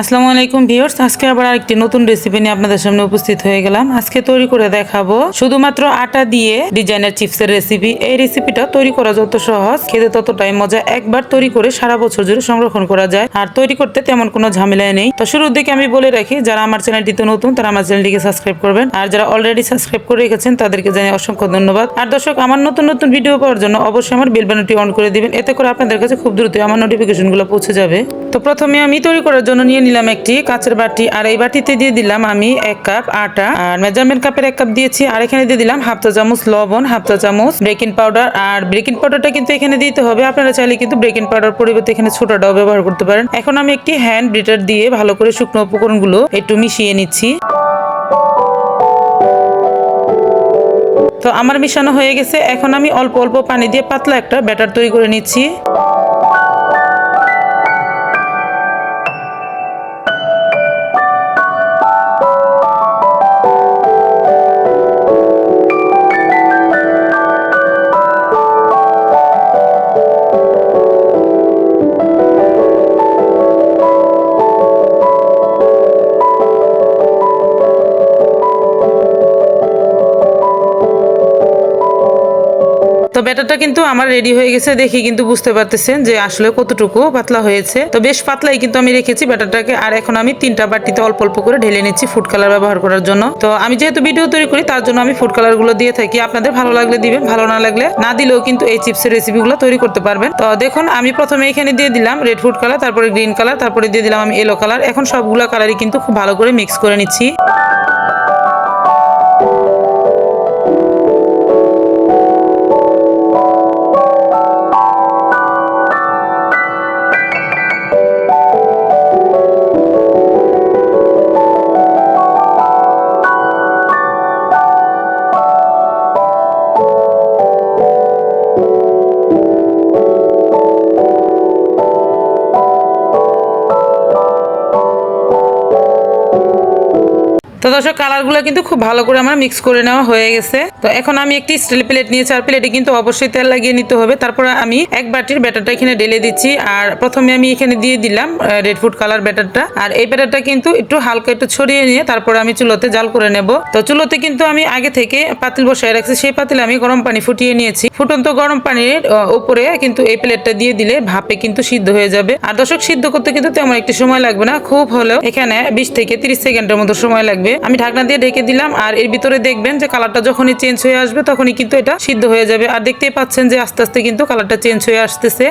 আসসালামু আলাইকুম ভিউয়ার্স, আজকে আবার আরেকটি নতুন রেসিপি নিয়ে আপনাদের সামনে উপস্থিত হয়ে গেলাম। আজকে তৈরি করে দেখাবো শুধুমাত্র আটা দিয়ে ডিজাইনার চিপসের রেসিপি এই রেসিপিটা তৈরি করা যত সহজ, খেতে ততটাই মজা। একবার তৈরি করে সারা বছর জুড়ে সংরক্ষণ করা যায়। আর তৈরি করতে তেমন কোনো ঝামেলাই নেই। তো শুরুর দিকে আমি বলে রাখি, যারা আমার চ্যানেলটিতে নতুন, তারা আমার চ্যানেলটিকে সাবস্ক্রাইব করবেন। আর যারা অলরেডি সাবস্ক্রাইব করে রেখেছেন, তাদেরকে জানিয়ে অসংখ্য ধন্যবাদ। আর দর্শক, আমার নতুন নতুন ভিডিও পাওয়ার জন্য অবশ্যই আমার বেল বাটনটি অন করে দিবেন। এতে করে আপনাদের কাছে খুব দ্রুত আমার নোটিফিকেশনগুলো পৌঁছে যাবে। তো প্রথমে আমি তৈরি করার জন্য নিয়ে নিলাম একটি কাঁচের বাটি। আর এই বাটিতে দিয়ে দিলাম আমি এক কাপ আটা। আর মেজারমেন্ট কাপের এক কাপ দিয়েছি। আর এখানে দিয়ে দিলাম হাফ চা চামচ লবণ, হাফ চা চামচ বেকিং পাউডার আর বেকিং পাউডারটা কিন্তু এখানে দিতে হবে। আপনারা চাইলে কিন্তু বেকিং পাউডার পরিবর্তে এখানে ছোটাটাও ব্যবহার করতে পারেন। এখন আমি একটি হ্যান্ড ব্রিটার দিয়ে ভালো করে শুকনো উপকরণগুলো একটু মিশিয়ে নিচ্ছি। তো আমার মিশানো হয়ে গেছে। এখন আমি অল্প অল্প পানি দিয়ে পাতলা একটা ব্যাটার তৈরি করে নিচ্ছি। তো ব্যাটারটা কিন্তু আমার রেডি হয়ে গেছে দেখি কিন্তু বুঝতে পারতেছেন যে আসলে কতটুকু পাতলা হয়েছে। তো বেশ পাতলাই কিন্তু আমি রেখেছি ব্যাটারটাকে, আর এখন আমি তিনটা বাটিতে অল্প অল্প করে ঢেলে নিচ্ছি ফুড কালার ব্যবহার করার জন্য। তো আমি যেহেতু ভিডিও তৈরি করি, তার জন্য আমি ফুড কালারগুলো দিয়ে থাকি। আপনাদের ভালো লাগলে দিবেন, ভালো না লাগলে না দিলেও কিন্তু এই চিপসের রেসিপিগুলো তৈরি করতে পারবেন। তো দেখুন, আমি প্রথমে এখানে দিয়ে দিলাম রেড ফুড কালার তারপরে গ্রিন কালার তারপরে দিয়ে দিলাম আমি এলো কালার এখন সবগুলো কালারই কিন্তু খুব ভালো করে মিক্স করে নিচ্ছি। তো দর্শক, কালারগুলো কিন্তু খুব ভালো করে আমার মিক্স করে নেওয়া হয়ে গেছে। তো এখন আমি একটি স্টিল প্লেট নিয়েছি আর প্লেটে কিন্তু অবশ্যই তেল লাগিয়ে নিতে হবে। তারপরে আমি এক বাটির ব্যাটারটা এখানে ঢেলে দিচ্ছি। আর প্রথমে আমি এখানে দিয়ে দিলাম রেড ফুড কালার ব্যাটারটা আর এই ব্যাটারটা কিন্তু একটু হালকা একটু ছড়িয়ে নিয়ে, তারপরে আমি চুলোতে জাল করে নেব। তো চুলোতে কিন্তু আমি আগে থেকে পাতিল বসায় রাখছি। সেই পাতিলে আমি গরম পানি ফুটিয়ে নিয়েছি। ফুটন্ত গরম পানির উপরে কিন্তু এই প্লেটটা দিয়ে দিলে ভাপে কিন্তু সিদ্ধ হয়ে যাবে। আর দর্শক, সিদ্ধ করতে কিন্তু তেমন একটি সময় লাগবে না। খুব হলেও এখানে বিশ থেকে তিরিশ সেকেন্ডের মতো সময় লাগবে। আমি ঢাকনা দিয়ে ঢেকে দিলাম আর এর ভিতরে দেখবেন যে কালারটা যখনই চেঞ্জ হয়ে আসবে তখনই কিন্তু এটা সিদ্ধ হয়ে যাবে। আর দেখতেই পাচ্ছেন যে আস্তে আস্তে কিন্তু কালারটা চেঞ্জ হয়ে আসতেছে।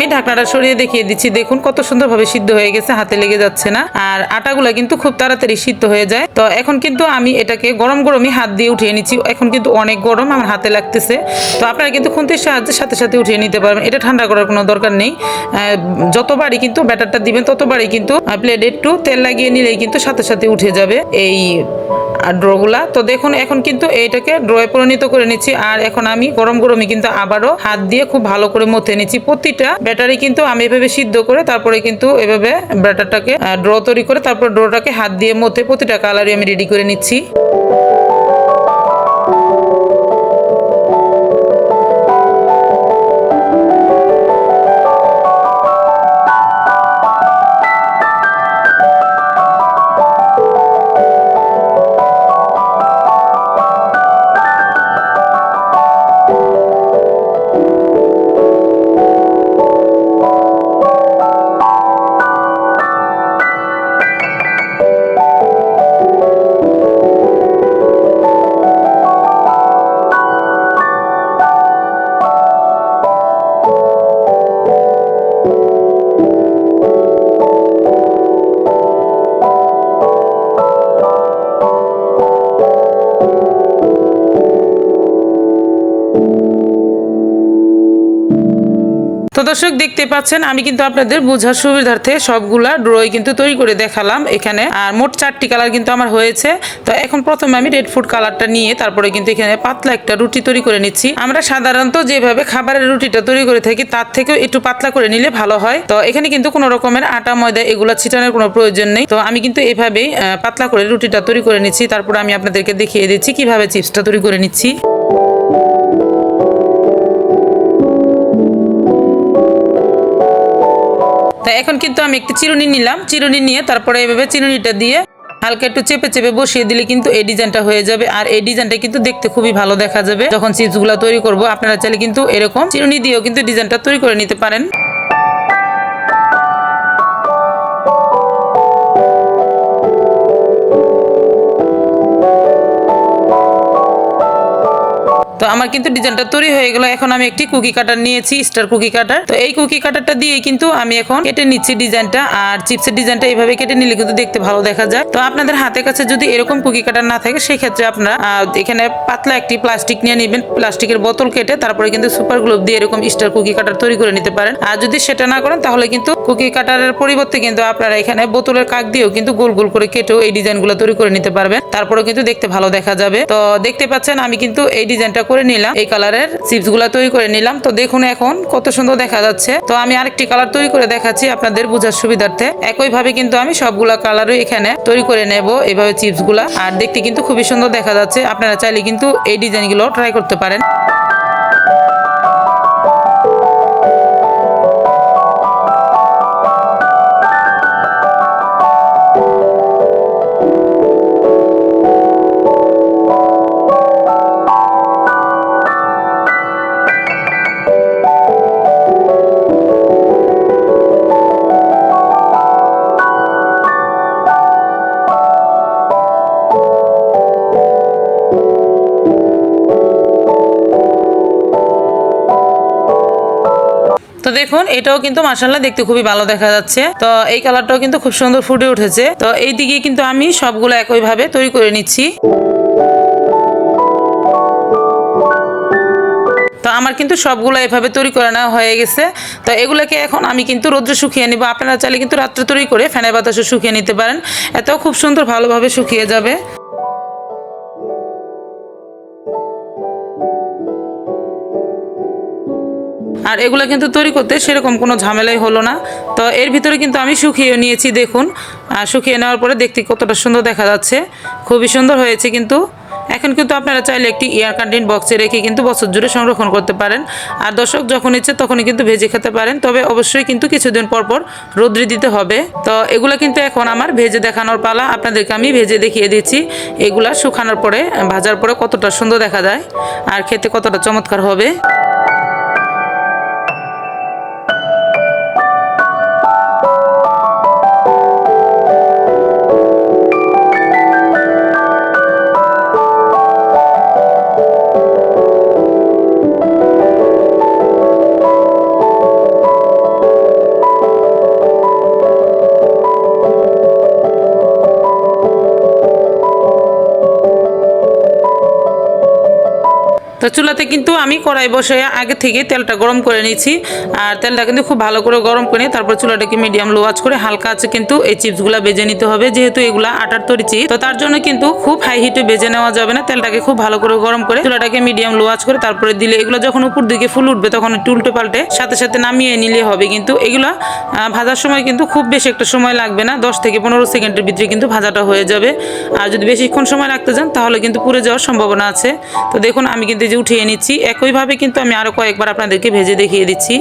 আমি ঢাকনাটা সরিয়ে দেখিয়ে দিচ্ছি। দেখুন, কত সুন্দরভাবে সিদ্ধ হয়ে গেছে, হাতে লেগে যাচ্ছে না। আর আটাগুলা কিন্তু খুব তাড়াতাড়ি সিদ্ধ হয়ে যায়। তো এখন কিন্তু আমি এটাকে গরম গরমই হাত দিয়ে উঠিয়ে নিচ্ছি। এখন কিন্তু অনেক গরম আমার হাতে লাগতেছে। তো আপনারা কিন্তু খুন্তির সাহায্যে সাথে সাথে উঠিয়ে নিতে পারবেন। এটা ঠান্ডা করার কোনো দরকার নেই। যতবারই কিন্তু ব্যাটারটা দিবেন, ততবারই কিন্তু প্লেটে একটু তেল লাগিয়ে নিলেই কিন্তু সাথে সাথে উঠে যাবে এই ড্রগুলা। তো দেখুন, এখন কিন্তু এইটাকে ড্রয়ে পরিণত করে নিচ্ছি। আর এখন আমি গরম গরমই কিন্তু আবারও হাত দিয়ে খুব ভালো করে মথে নিচ্ছি। প্রতিটা ব্যাটারি কিন্তু আমি এভাবে সিদ্ধ করে তারপরে কিন্তু এভাবে ব্যাটারটাকে ড্র তৈরি করে তারপর ড্রটাকে হাত দিয়ে মধ্যে প্রতিটা কালারই আমি রেডি করে নিচ্ছি। দর্শক, দেখতে পাচ্ছেন, আমি কিন্তু আপনাদের বোঝার সুবিধার্থে সবগুলা ড্রই কিন্তু তৈরি করে দেখালাম এখানে। আর মোট চারটি কালার কিন্তু আমার হয়েছে। তো এখন প্রথমে আমি রেড ফুড কালারটা নিয়ে তারপরে কিন্তু এখানে পাতলা একটা রুটি তৈরি করে নিচ্ছি। আমরা সাধারণত যেভাবে খাবারের রুটিটা তৈরি করে থাকি, তার থেকেও একটু পাতলা করে নিলে ভালো হয়। তো এখানে কিন্তু কোনো রকমের আটা, ময়দা এগুলো ছিটানোর কোনো প্রয়োজন নেই। তো আমি কিন্তু এভাবেই পাতলা করে রুটিটা তৈরি করে নিচ্ছি। তারপরে আমি আপনাদেরকে দেখিয়ে দিচ্ছি কীভাবে চিপসটা তৈরি করে নিচ্ছি। এখন কিন্তু আমি একটি চিরুনি নিলাম। চিরুনি নিয়ে তারপরে এভাবে চিরুনিটা দিয়ে হালকা একটু চেপে চেপে বসিয়ে দিলে কিন্তু এই ডিজাইনটা হয়ে যাবে। আর এই ডিজাইনটা কিন্তু দেখতে খুবই ভালো দেখা যাবে। যখন চিপসগুলো তৈরি করব, আপনারা চাইলে কিন্তু এরকম চিরুনি দিয়েও কিন্তু ডিজাইনটা তৈরি করে নিতে পারেন। তো আমার কিন্তু ডিজাইনটা তৈরি হয়ে গেল। এখন আমি একটি কুকি কাটার নিয়েছি, স্টার কুকি কাটার। তো এই কুকি কাটারটা দিয়ে কিন্তু আমি এখন কেটে নিচ্ছি ডিজাইনটা, আর চিপসের ডিজাইনটা এইভাবে কেটে নিলে কিন্তু দেখতে ভালো দেখা যায়। তো আপনাদের হাতের কাছে যদি এরকম কুকি কাটার না থাকে সেই ক্ষেত্রে আপনারা এখানে পাতলা একটি প্লাস্টিক নিয়ে নেবেন। প্লাস্টিকের বোতল কেটে তারপরে কিন্তু সুপার গ্লোভ দিয়ে এরকম স্টার কুকি কাটার তৈরি করে নিতে পারেন। আর যদি সেটা না করেন, তাহলে কিন্তু কুকি কাটারের পরিবর্তে কিন্তু আপনারা এখানে বোতলের কাক দিয়েও কিন্তু গোল গোল করে কেটেও এই ডিজাইনগুলো তৈরি করে নিতে পারবেন। তারপরেও কিন্তু দেখতে ভালো দেখা যাবে। তো দেখতে পাচ্ছেন, আমি কিন্তু এই ডিজাইনটা করে নিলাম। এই কালারের চিপসগুলা তৈরি করে নিলাম। তো দেখুন এখন কত সুন্দর দেখা যাচ্ছে। তো আমি আরেকটি কালার তৈরি করে দেখাচ্ছি আপনাদের বোঝার সুবিধার্থে। একইভাবে কিন্তু আমি সবগুলা কালারই এখানে তৈরি করে নেব এভাবে চিপসগুলা। আর দেখতে কিন্তু খুবই সুন্দর দেখা যাচ্ছে। আপনারা চাইলে কিন্তু এই ডিজাইনগুলো ট্রাই করতে পারেন। তো দেখুন, এটাও কিন্তু মাসাল্লাহ দেখতে খুবই ভালো দেখা যাচ্ছে। তো এই কালারটাও কিন্তু খুব সুন্দর ফুটে উঠেছে। তো এই দিকে কিন্তু আমি সবগুলো একইভাবে তৈরি করে নিচ্ছি। তো আমার কিন্তু সবগুলো এভাবে তৈরি করে নেওয়া হয়ে গেছে। তো এগুলোকে এখন আমি কিন্তু রোদ্রে শুকিয়ে নিব। আপনারা চাইলে কিন্তু রাত্রে তৈরি করে ফ্যানের বাতাসে শুকিয়ে নিতে পারেন। এটাও খুব সুন্দর ভালোভাবে শুকিয়ে যাবে। আর এগুলো কিন্তু তৈরি করতে সেরকম কোনো ঝামেলাই হলো না। তো এর ভিতরে কিন্তু আমি শুকিয়ে নিয়েছি, দেখুন। আর শুকিয়ে নেওয়ার পরে দেখতে কতটা সুন্দর দেখা যাচ্ছে। খুবই সুন্দর হয়েছে কিন্তু। এখন কিন্তু আপনারা চাইলে একটি এয়ার কন্টেন্ট বক্সে রেখে কিন্তু বছর জুড়ে সংরক্ষণ করতে পারেন। আর দর্শক যখন ইচ্ছে তখনই কিন্তু ভেজে খেতে পারেন। তবে অবশ্যই কিন্তু কিছুদিন পর পর রোদ্রে দিতে হবে। তো এগুলো কিন্তু এখন আমার ভেজে দেখানোর পালা। আপনাদেরকে আমি ভেজে দেখিয়ে দিচ্ছি। এগুলা শুকানোর পরে, ভাজার পরে কতটা সুন্দর দেখা যায়। আর খেতে কতটা চমৎকার হবে। তো চুলাতে কিন্তু আমি কড়াই বসে আগে থেকে তেলটা গরম করে নিয়েছি। আর তেলটা কিন্তু খুব ভালো করে গরম করে তারপর চুলাটাকে মিডিয়াম লো আঁচ করে হালকা আছে কিন্তু এই চিপসগুলো বেজে নিতে হবে। যেহেতু এগুলা আটার তৈরি চিপ তো তার জন্য কিন্তু খুব হাই হিটে বেজে নেওয়া যাবে না। তেলটাকে খুব ভালো করে গরম করে চুলাটাকে মিডিয়াম লো আঁচ করে তারপরে দিলে এগুলো যখন উপর দিকে ফুল উঠবে তখন একটু উল্টে পাল্টে সাথে সাথে নামিয়ে নিলে হবে। কিন্তু এগুলো ভাজার সময় কিন্তু খুব বেশি একটা সময় লাগবে না। দশ থেকে পনেরো সেকেন্ডের ভিতরে কিন্তু ভাজাটা হয়ে যাবে। আর যদি বেশিক্ষণ সময় রাখতে চান তাহলে কিন্তু পুড়ে যাওয়ার সম্ভাবনা আছে। তো দেখুন আমি কিন্তু যে উঠিয়ে নিচ্ছি। একইভাবে কিন্তু আমি আরও কয়েকবার আপনাদেরকে ভেজে দেখিয়ে দিচ্ছি।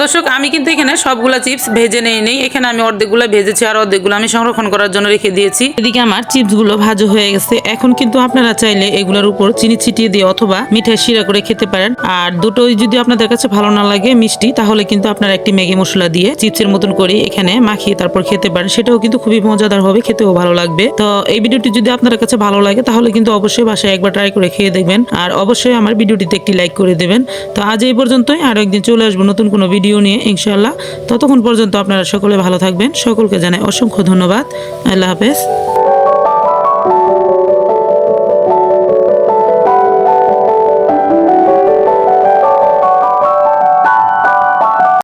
দর্শক, আমি কিন্তু এখানে সবগুলা চিপস ভেজে নেই নেই। এখানে আমি অর্ধেকগুলো ভেজেছি আর অর্ধেকগুলো আমি সংরক্ষণ করার জন্য রেখে দিয়েছি। এদিকে আমার চিপসগুলো ভাজা হয়ে গেছে। এখন কিন্তু আপনারা চাইলে এগুলোর উপর চিনি ছিটিয়ে দিয়ে অথবা মিঠাই শিরা করে খেতে পারেন। আর দুটোই যদি আপনাদের কাছে ভালো না লাগে মিষ্টি, তাহলে কিন্তু আপনারা একটি ম্যাগি মশলা দিয়ে চিপসের মতন করে এখানে মাখিয়ে তারপর খেতে পারেন। সেটাও কিন্তু খুবই মজাদার হবে, খেতেও ভালো লাগবে। তো এই ভিডিওটি যদি আপনার কাছে ভালো লাগে, তাহলে কিন্তু অবশ্যই বাসায় একবার ট্রাই করে খেয়ে দেখবেন। আর অবশ্যই আমার ভিডিওটিতে একটি লাইক করে দেবেন। তো আজ এই পর্যন্তই। আর একদিন চলে আসব নতুন কোনো ভিডিও নিয়ে ইনশাল্লাহ ততক্ষণ পর্যন্ত আপনারা সকলে ভালো থাকবেন। সকলকে জানাই অসংখ্য ধন্যবাদ। আল্লাহ হাফেজ।